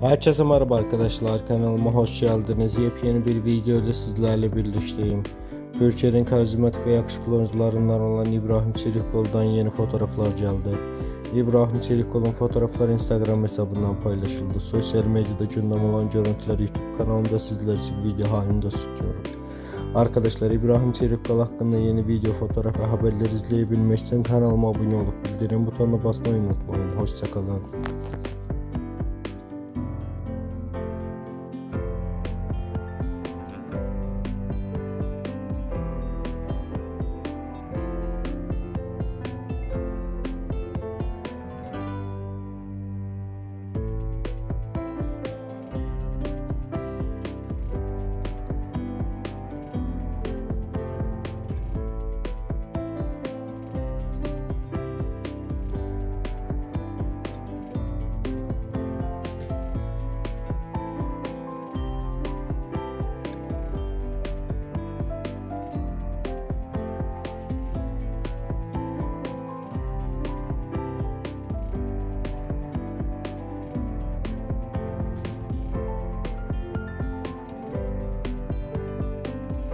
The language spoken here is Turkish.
Herkese merhaba arkadaşlar kanalıma hoş geldiniz. Yepyeni bir video ile sizlerle birlikteyim. Türkiye'nin karizmatik ve yakışıklı oyuncularından olan İbrahim Çelikkol'dan yeni fotoğraflar geldi. İbrahim Çelikkol'un fotoğrafları Instagram hesabından paylaşıldı. Sosyal medyada gündem olan görüntüleri YouTube kanalımda sizler için video halinde tutuyorum. Arkadaşlar İbrahim Çelikkol hakkında yeni video, fotoğraf ve haberler izleyebilmek için kanalıma abone olup bildirim butonuna basmayı unutmayın. Hoşçakalın.